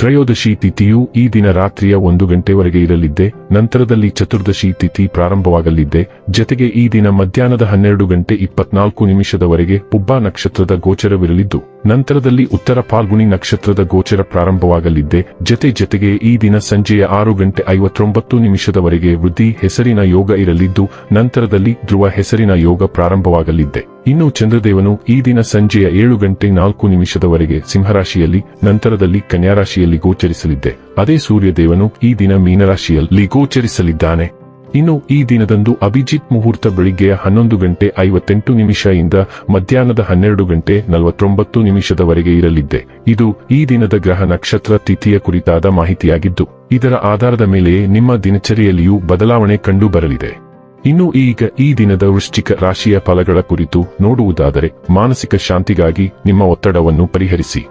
ತ್ರಯೋದಶಿ ತಿಥಿಯು ಈ ದಿನ ರಾತ್ರಿಯ ಒಂದು ಗಂಟೆವರೆಗೆ ಇರಲಿದ್ದೆ, ನಂತರದಲ್ಲಿ ಚತುರ್ದಶಿ ತಿಥಿ ಪ್ರಾರಂಭವಾಗಲಿದ್ದೆ, ಜತೆಗೆ ಈ ದಿನ ಮಧ್ಯಾಹ್ನದ ಹನ್ನೆರಡು ಗಂಟೆ ಇಪ್ಪತ್ನಾಲ್ಕು ನಿಮಿಷದವರೆಗೆ ಪುಬ್ಬಾ ನಕ್ಷತ್ರದ ಗೋಚರವಿರಲಿದ್ದು, ನಂತರದಲ್ಲಿ ಉತ್ತರ ಪಾಲ್ಗುಣಿ ನಕ್ಷತ್ರದ ಗೋಚರ ಪ್ರಾರಂಭವಾಗಲಿದ್ದೆ, ಜತೆ ಜತೆಗೆ ಈ ದಿನ ಸಂಜೆಯ ಆರು ಗಂಟೆ ಐವತ್ತೊಂಬತ್ತು ನಿಮಿಷದವರೆಗೆ ವೃದ್ಧಿ ಹೆಸರಿನ ಯೋಗ ಇರಲಿದ್ದು, ನಂತರದಲ್ಲಿ ಧ್ರುವ ಹೆಸರಿನ ಯೋಗ ಪ್ರಾರಂಭವಾಗಲಿದ್ದೆ. ಇನ್ನು ಚಂದ್ರದೇವನು ಈ ದಿನ ಸಂಜೆಯ ಏಳು ಗಂಟೆ ನಾಲ್ಕು ನಿಮಿಷದವರೆಗೆ ಸಿಂಹರಾಶಿಯಲ್ಲಿ, ನಂತರದಲ್ಲಿ ಕನ್ಯಾರಾಶಿಯಲ್ಲಿ ಗೋಚರಿಸಲಿದ್ದೆ. ಅದೇ ಸೂರ್ಯದೇವನು ಈ ದಿನ ಮೀನರಾಶಿಯಲ್ಲಿ ಗೋಚರಿಸಲಿದ್ದಾನೆ. ಇನ್ನು ಈ ದಿನದಂದು ಅಭಿಜಿತ್ ಮುಹೂರ್ತ ಬೆಳಿಗ್ಗೆಯ ಹನ್ನೊಂದು ಗಂಟೆ ಐವತ್ತೆಂಟು ನಿಮಿಷದಿಂದ ಮಧ್ಯಾಹ್ನದ ಹನ್ನೆರಡು ಗಂಟೆ ನಲವತ್ತೊಂಬತ್ತು ನಿಮಿಷದವರೆಗೆ ಇರಲಿದ್ದೆ. ಇದು ಈ ದಿನದ ಗ್ರಹ ನಕ್ಷತ್ರ ತಿಥಿಯ ಕುರಿತಾದ ಮಾಹಿತಿಯಾಗಿದ್ದು, ಇದರ ಆಧಾರದ ಮೇಲೆಯೇ ನಿಮ್ಮ ದಿನಚರಿಯಲ್ಲಿಯೂ ಬದಲಾವಣೆ ಕಂಡು ಬರಲಿದೆ ಇನ್ನು ಈಗ ಈ ದಿನದ ವೃಶ್ಚಿಕ ರಾಶಿಯ ಫಲಗಳ ಕುರಿತು ನೋಡುವುದಾದರೆ ಮಾನಸಿಕ ಶಾಂತಿಗಾಗಿ ನಿಮ್ಮ ಒತ್ತಡವನ್ನು ಪರಿಹರಿಸಿ.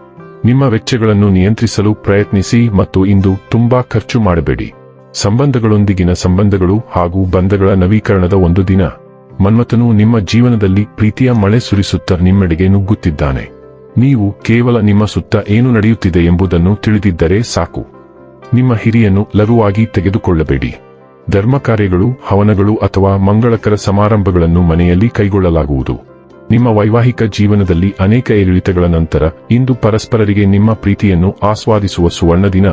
ನಿಮ್ಮ ವೆಚ್ಚಗಳನ್ನು ನಿಯಂತ್ರಿಸಲು ಪ್ರಯತ್ನಿಸಿ ಮತ್ತು ಇಂದು ತುಂಬಾ ಖರ್ಚು ಮಾಡಬೇಡಿ. ಸಂಬಂಧಗಳೊಂದಿಗಿನ ಸಂಬಂಧಗಳು ಹಾಗೂ ಬಂಧಗಳ ನವೀಕರಣದ ಒಂದು ದಿನ. ಮನ್ಮಥನು ನಿಮ್ಮ ಜೀವನದಲ್ಲಿ ಪ್ರೀತಿಯ ಮಳೆ ಸುರಿಸುತ್ತಾ ನಿಮ್ಮೆಡೆಗೆ ನುಗ್ಗುತ್ತಿದ್ದಾನೆ. ನೀವು ಕೇವಲ ನಿಮ್ಮ ಸುತ್ತ ಏನು ನಡೆಯುತ್ತಿದೆ ಎಂಬುದನ್ನು ತಿಳಿದಿದ್ದರೆ ಸಾಕು. ನಿಮ್ಮ ಹಿರಿಯನ್ನು ಲಘುವಾಗಿ ತೆಗೆದುಕೊಳ್ಳಬೇಡಿ. ಧರ್ಮ ಕಾರ್ಯಗಳು ಹವನಗಳು ಅಥವಾ ಮಂಗಳಕರ ಸಮಾರಂಭಗಳನ್ನು ಮನೆಯಲ್ಲಿ ಕೈಗೊಳ್ಳಲಾಗುವುದು. ನಿಮ್ಮ ವೈವಾಹಿಕ ಜೀವನದಲ್ಲಿ ಅನೇಕ ಏರಿಳಿತಗಳ ನಂತರ ಇಂದು ಪರಸ್ಪರರಿಗೆ ನಿಮ್ಮ ಪ್ರೀತಿಯನ್ನು ಆಸ್ವಾದಿಸುವ ಸುವರ್ಣ ದಿನ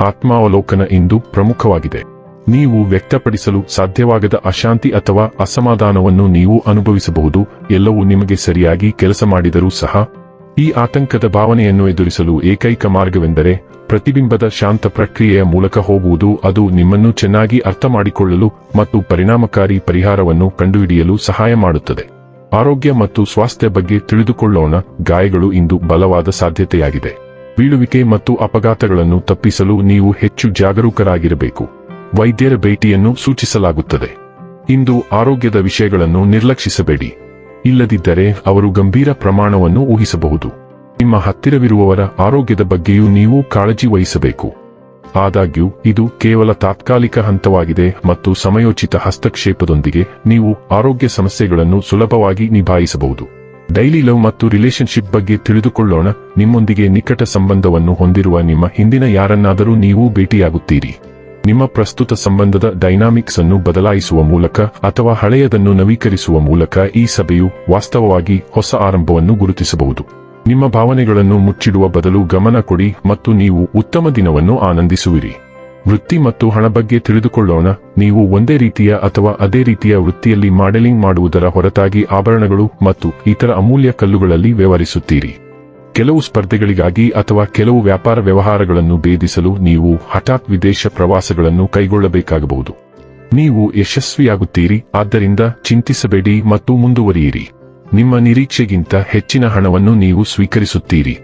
ಆತ್ಮಾವಲೋಕನ ಇಂದು ಪ್ರಮುಖವಾಗಿದೆ. ನೀವು ವ್ಯಕ್ತಪಡಿಸಲು ಸಾಧ್ಯವಾಗದ ಅಶಾಂತಿ ಅಥವಾ ಅಸಮಾಧಾನವನ್ನು ನೀವು ಅನುಭವಿಸಬಹುದು, ಎಲ್ಲವೂ ನಿಮಗೆ ಸರಿಯಾಗಿ ಕೆಲಸ ಮಾಡಿದರೂ ಸಹ ಈ ಆತಂಕದ ಭಾವನೆಯನ್ನು ಎದುರಿಸಲು ಏಕೈಕ ಮಾರ್ಗವೆಂದರೆ ಪ್ರತಿಬಿಂಬದ ಶಾಂತ ಪ್ರಕ್ರಿಯೆಯ ಮೂಲಕ ಹೋಗುವುದು. ಅದು ನಿಮ್ಮನ್ನು ಚೆನ್ನಾಗಿ ಅರ್ಥ ಮಾಡಿಕೊಳ್ಳಲು ಮತ್ತು ಪರಿಣಾಮಕಾರಿ ಪರಿಹಾರವನ್ನು ಕಂಡುಹಿಡಿಯಲು ಸಹಾಯ ಮಾಡುತ್ತದೆ. ಆರೋಗ್ಯ ಮತ್ತು ಸ್ವಾಸ್ಥ್ಯ ಬಗ್ಗೆ ತಿಳಿದುಕೊಳ್ಳೋಣ. ಗಾಯಗಳು ಇಂದು ಬಲವಾದ ಸಾಧ್ಯತೆಯಾಗಿದೆ. ಬೀಳುವಿಕೆ ಮತ್ತು ಅಪಘಾತಗಳನ್ನು ತಪ್ಪಿಸಲು ನೀವು ಹೆಚ್ಚು ಜಾಗರೂಕರಾಗಿರಬೇಕು. ವೈದ್ಯರ ಭೇಟಿಯನ್ನು ಸೂಚಿಸಲಾಗುತ್ತದೆ. ಇಂದು ಆರೋಗ್ಯದ ವಿಷಯಗಳನ್ನು ನಿರ್ಲಕ್ಷಿಸಬೇಡಿ. ಇಲ್ಲದಿದ್ದರೆ ಅವರು ಗಂಭೀರ ಪ್ರಮಾಣವನ್ನು ಊಹಿಸಬಹುದು. ನಿಮ್ಮ ಹತ್ತಿರವಿರುವವರ ಆರೋಗ್ಯದ ಬಗ್ಗೆಯೂ ನೀವು ಕಾಳಜಿ ವಹಿಸಬೇಕು. ಆದಾಗ್ಯೂ, ಇದು ಕೇವಲ ತಾತ್ಕಾಲಿಕ ಹಂತವಾಗಿದೆ ಮತ್ತು ಸಮಯೋಚಿತ ಹಸ್ತಕ್ಷೇಪದೊಂದಿಗೆ ನೀವು ಆರೋಗ್ಯ ಸಮಸ್ಯೆಗಳನ್ನು ಸುಲಭವಾಗಿ ನಿಭಾಯಿಸಬಹುದು. ಡೈಲಿ ಲವ್ ಮತ್ತು ರಿಲೇಶನ್ಶಿಪ್ ಬಗ್ಗೆ ತಿಳಿದುಕೊಳ್ಳೋಣ, ನಿಮ್ಮೊಂದಿಗೆ ನಿಕಟ ಸಂಬಂಧವನ್ನು ಹೊಂದಿರುವ ನಿಮ್ಮ ಹಿಂದಿನ ಯಾರನ್ನಾದರೂ ನೀವು ಭೇಟಿಯಾಗುತ್ತೀರಿ. ನಿಮ್ಮ ಪ್ರಸ್ತುತ ಸಂಬಂಧದ ಡೈನಾಮಿಕ್ಸ್ ಅನ್ನು ಬದಲಾಯಿಸುವ ಮೂಲಕ ಅಥವಾ ಹಳೆಯದನ್ನು ನವೀಕರಿಸುವ ಮೂಲಕ ಈ ಸಭೆಯು ವಾಸ್ತವವಾಗಿ ಹೊಸ ಆರಂಭವನ್ನು ಗುರುತಿಸಬಹುದು. ನಿಮ್ಮ ಭಾವನೆಗಳನ್ನು ಮುಚ್ಚಿಡುವ ಬದಲು ಗಮನ ಕೊಡಿ ಮತ್ತು ನೀವು ಉತ್ತಮ ದಿನವನ್ನು ಆನಂದಿಸುವಿರಿ. ವೃತ್ತಿ ಮತ್ತು ಹಣ ಬಗ್ಗೆ ತಿಳಿದುಕೊಳ್ಳೋಣ. ನೀವು ಒಂದೇ ರೀತಿಯ ಅಥವಾ ಅದೇ ರೀತಿಯ ವೃತ್ತಿಯಲ್ಲಿ ಮಾಡೆಲಿಂಗ್ ಮಾಡುವುದರ ಹೊರತಾಗಿ ಆಭರಣಗಳು ಮತ್ತು ಇತರ ಅಮೂಲ್ಯ ಕಲ್ಲುಗಳಲ್ಲಿ ವ್ಯವಹರಿಸುತ್ತೀರಿ. ಕೆಲವು ಸ್ಪರ್ಧೆಗಳಿಗಾಗಿ ಅಥವಾ ಕೆಲವು ವ್ಯಾಪಾರ ವ್ಯವಹಾರಗಳನ್ನು ಭೇದಿಸಲು ನೀವು ಹಠಾತ್ ವಿದೇಶ ಪ್ರವಾಸಗಳನ್ನು ಕೈಗೊಳ್ಳಬೇಕಾಗಬಹುದು. ನೀವು ಯಶಸ್ವಿಯಾಗುತ್ತೀರಿ, ಆದ್ದರಿಂದ ಚಿಂತಿಸಬೇಡಿ ಮತ್ತು ಮುಂದುವರಿಯಿರಿ. ನಿಮ್ಮ ನಿರೀಕ್ಷೆಗಿಂತ ಹೆಚ್ಚಿನ ಹಣವನ್ನು ನೀವು ಸ್ವೀಕರಿಸುತ್ತೀರಿ.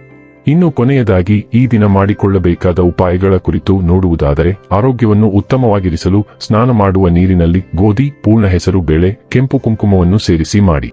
ಇನ್ನು ಕೊನೆಯದಾಗಿ, ಈ ದಿನ ಮಾಡಿಕೊಳ್ಳಬೇಕಾದ ಉಪಾಯಗಳ ಕುರಿತು ನೋಡುವುದಾದರೆ, ಆರೋಗ್ಯವನ್ನು ಉತ್ತಮವಾಗಿರಿಸಲು ಸ್ನಾನ ಮಾಡುವ ನೀರಿನಲ್ಲಿ ಗೋಧಿ, ಪೂರ್ಣ ಹೆಸರು, ಬೇಳೆ, ಕೆಂಪು ಕುಂಕುಮವನ್ನು ಸೇರಿಸಿ ಮಾಡಿ.